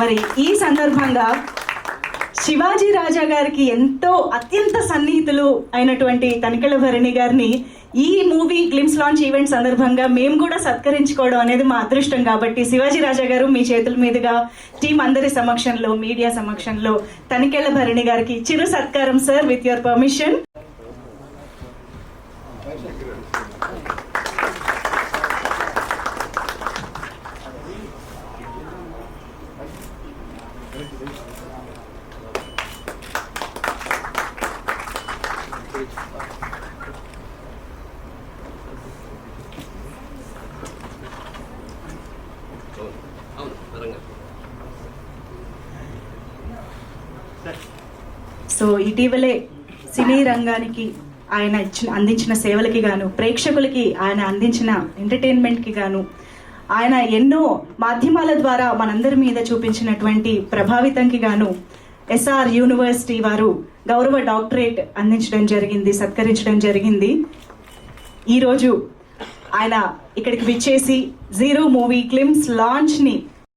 మరి ఈ సందర్భంగా శివాజీ రాజా గారికి ఎంతో అత్యంత సన్నిహితులు అయినటువంటి తనికళ భరణి గారిని ఈ మూవీ గ్లిమ్స్ లాంచ్ ఈవెంట్ సందర్భంగా మేము కూడా సత్కరించుకోవడం అనేది మా అదృష్టం కాబట్టి శివాజీ రాజా గారు మీ చేతుల మీదుగా టీం అందరి సమక్షంలో మీడియా సమక్షంలో తనికెళ్ళ భరణి గారికి చిరు సత్కారం sir with your permission so ఇటీవలే సినీ రంగానికి ఆయన ఇచ్చిన అందించిన సేవలకి గాను ప్రేక్షకులకి ఆయన అందించిన ఎంటర్టైన్మెంట్కి గాను ఆయన ఎన్నో మాధ్యమాల ద్వారా మనందరి మీద చూపించినటువంటి ప్రభావితంకి గాను ఎస్ఆర్ యూనివర్సిటీ వారు గౌరవ డాక్టరేట్ అందించడం జరిగింది సత్కరించడం జరిగింది. ఈరోజు ఆయన ఇక్కడికి విచ్చేసి జీరో మూవీ క్లిమ్స్ లాంచ్ని